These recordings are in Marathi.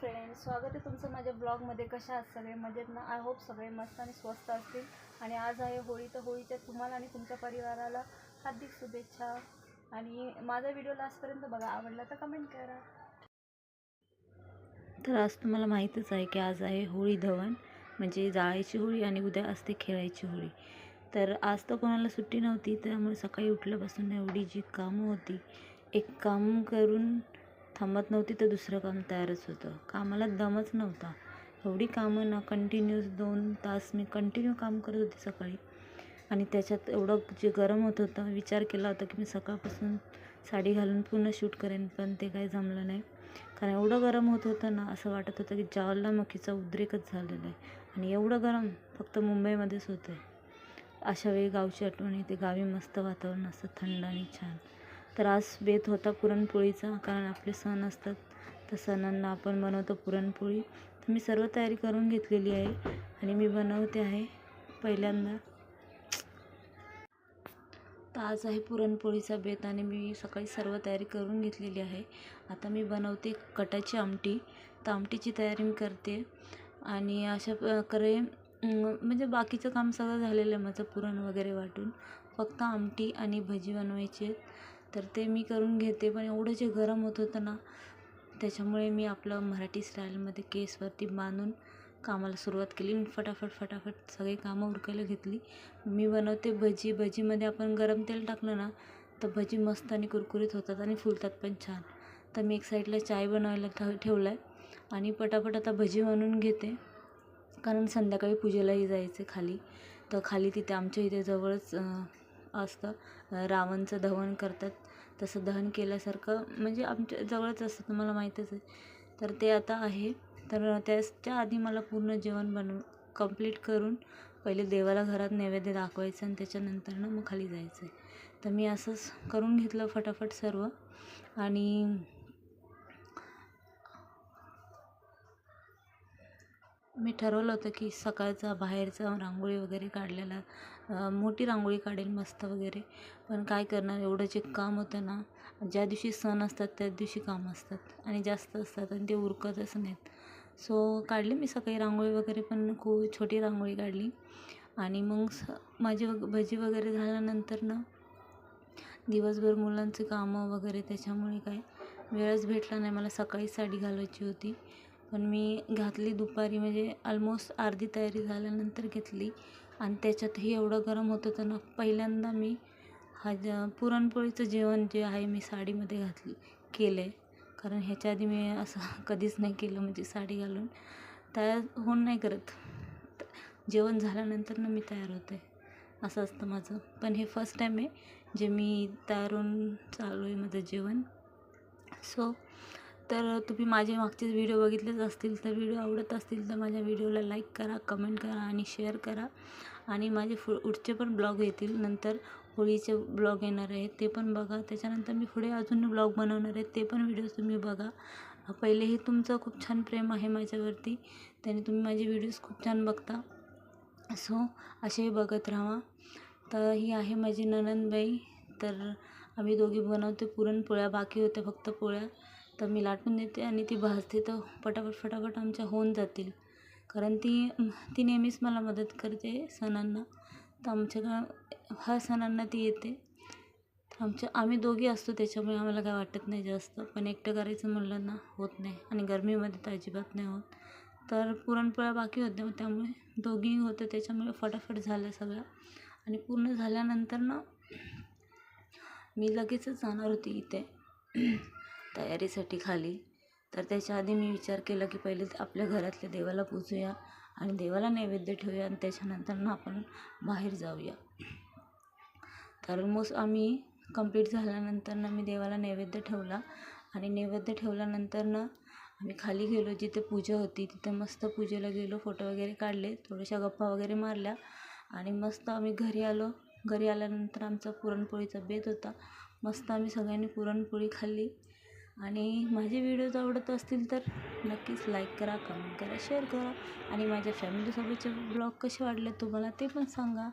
फ्रेंड्स स्वागत आहे तुमचं माझ्या ब्लॉगमध्ये कशा आहात सगळे? मजेत ना? आय होप सगळे मस्त आणि स्वस्त असतील. आणि आज आहे होळी. तर होळीच्या तुम्हाला आणि तुमच्या परिवाराला हार्दिक शुभेच्छा. आणि माझा व्हिडिओ लास्टपर्यंत बघा. आवडला तर कमेंट करा. तर आज तुम्हाला माहीतच आहे की आज आहे होळी धवन. म्हणजे जाळायची होळी आणि उद्या असते खेळायची होळी. तर आज तर कोणाला सुट्टी नव्हती. त्यामुळे सकाळी उठल्यापासून एवढी जी कामं होती. एक काम करून थांबत नव्हती तर दुसरं काम तयारच होतं. कामाला दमच नव्हता. एवढी कामं ना कंटिन्यूस दोन तास मी कंटिन्यू काम करत होते सकाळी. आणि त्याच्यात एवढं जे गरम होत होतं विचार केला होता की मी सकाळपासून साडी घालून पूर्ण शूट करेन पण ते काही जमलं नाही. कारण एवढं गरम होत होतं ना असं वाटत होतं की ज्वालामुखीचा उद्रेकच झालेला आहे. आणि एवढं गरम फक्त मुंबईमध्येच होतं आहे अशा वेळी गावची आठवण येते. गावी मस्त वातावरण असतं थंड आणि छान. त्रास बेत होता पुरणपोळीचा कारण आपले सण असतात. तर सणांना आपण बनवतो पुरणपोळी. तर मी सर्व तयारी करून घेतलेली आहे आणि मी बनवते आहे पहिल्यांदा. तर आज आहे पुरणपोळीचा बेत आणि मी सकाळी सर्व तयारी करून घेतलेली आहे. आता मी बनवते कटाची आमटी. तर आमटीची तयारी मी करते. आणि अशा प्रकारे म्हणजे बाकीचं काम सगळं झालेलं आहे माझं पुरण वगैरे वाटून. फक्त आमटी आणि भजी बनवायची आहेत. तर ते मी करून घेते पण एवढं जे गरम होत होतं ना त्याच्यामुळे मी आपलं मराठी स्टाईलमध्ये केसवरती बांधून कामाला सुरुवात केली आणि फटाफट फटाफट सगळी कामं उरकायला घेतली. मी बनवते भजी भजीमध्ये आपण गरम तेल टाकलं ना तर भजी मस्त आणि कुरकुरीत होतात आणि फुलतात पण छान. तर मी एक साईडला चाय बनवायला ठ ठेवला आहे आणि पटापट आता भजी बनवून घेते. कारण संध्याकाळी पूजेलाही जायचं खाली. तर खाली तिथे आमच्या इथे जवळच असतं. रावणचं दहन करतात. तसं दहन केल्यासारखं म्हणजे आमच्या जवळच असतं तुम्हाला माहीतच आहे. तर ते आता आहे. तर त्याच्या आधी मला पूर्ण जेवण बनव कंप्लीट करून पहिले देवाला घरात नैवेद्य दाखवायचं आणि त्याच्यानंतर ना मग खाली जायचं आहे. तर मी असंच करून घेतलं फटाफट सर्व. आणि मी ठरवलं होतं की सकाळचा बाहेरचा रांगोळी वगैरे काढलेला मोठी रांगोळी काढेल मस्त वगैरे. पण काय करणार एवढं जे काम होतं ना ज्या दिवशी सण असतात त्याच दिवशी काम असतात आणि जास्त असतात आणि ते उरकतच नाहीत. सो काढली मी सकाळी रांगोळी वगैरे पण खूप छोटी रांगोळी काढली. आणि मग स माझी वग भजी वगैरे झाल्यानंतर ना दिवसभर मुलांचे कामं वगैरे त्याच्यामुळे काय वेळच भेटला नाही. मला सकाळी साडी घालायची होती. पण मी घातली दुपारी म्हणजे ऑलमोस्ट अर्धी तयारी झाल्यानंतर घेतली. आणि त्याच्यातही एवढं गरम होत होतं ना पहिल्यांदा मी हा ज पुरणपोळीचं जेवण जे आहे मी साडीमध्ये घातली केलं आहे कारण ह्याच्या आधी मी असं कधीच नाही केलं म्हणजे साडी घालून. तयार होऊन नाही करत. जेवण झाल्यानंतर ना मी तयार होते. असं असतं माझं. पण हे फर्स्ट टाईम आहे जे मी तयार होऊन चालू आहे माझं जेवण. सो तर तुम्ही माझे मागचे व्हिडिओ बघितलेच असतील तर व्हिडिओ आवडत असतील तर माझ्या व्हिडिओला लाईक करा कमेंट करा आणि शेअर करा. आणि माझे फु पुढचे पण ब्लॉग येतील. नंतर होळीचे ब्लॉग येणार आहेत ते पण बघा. त्याच्यानंतर मी पुढे अजून ब्लॉग बनवणार आहे ते पण व्हिडिओज तुम्ही बघा. पहिलेही तुमचं खूप छान प्रेम आहे माझ्यावरती. त्याने तुम्ही माझे व्हिडिओज खूप छान बघता. सो असे बघत राहा. तर ही आहे माझी ननंदबाई. तर आम्ही दोघी बनवते पुरणपोळ्या. बाकी होत्या फक्त पोळ्या. तर मी लाटून देते आणि ती भाजते तर पटापट फटाफट आमच्या होऊन जातील. कारण ती ती नेहमीच मला मदत करते सणांना. तर आमच्या गा हर सणांना ती येते. आमच्या आम्ही दोघी असतो त्याच्यामुळे आम्हाला काय वाटत नाही जास्त. पण एकटं करायचं म्हणलं ना होत नाही. आणि गरमीमध्ये तर अजिबात नाही होत. तर पुरणपोळ्या बाकी होत्या. त्यामुळे दोघी होतं त्याच्यामुळे फटाफट झाल्या सगळ्या. आणि पूर्ण झाल्यानंतर ना मी लगेचच जाणार होती इथे. तयारीसाठी खाली. तर त्याच्या आधी मी विचार केला की पहिले आपल्या घरातल्या देवाला पूजूया आणि देवाला नैवेद्य ठेवूया आणि त्याच्यानंतर ना आपण बाहेर जाऊया. तर मोस्ट आम्ही कंप्लीट झाल्यानंतर ना मी देवाला नैवेद्य ठेवला आणि नैवेद्य ठेवल्यानंतर ना आम्ही खाली गेलो. जिथे पूजा होती तिथे मस्त पूजेला गेलो फोटो वगैरे काढले थोड्याशा गप्पा वगैरे मारल्या आणि मस्त आम्ही घरी आलो. घरी आल्यानंतर आमचा पुरणपोळीचा बेत होता. मस्त आम्ही सगळ्यांनी पुरणपोळी खाल्ली. आणि माझे व्हिडिओज आवडत असतील तर नक्कीच लाईक करा कमेंट करा शेअर करा. आणि माझ्या फॅमिलीसोबतचे ब्लॉग कसे वाटले तुम्हाला ते पण सांगा.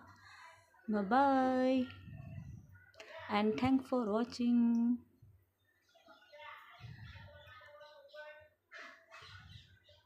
Bye and thank for watching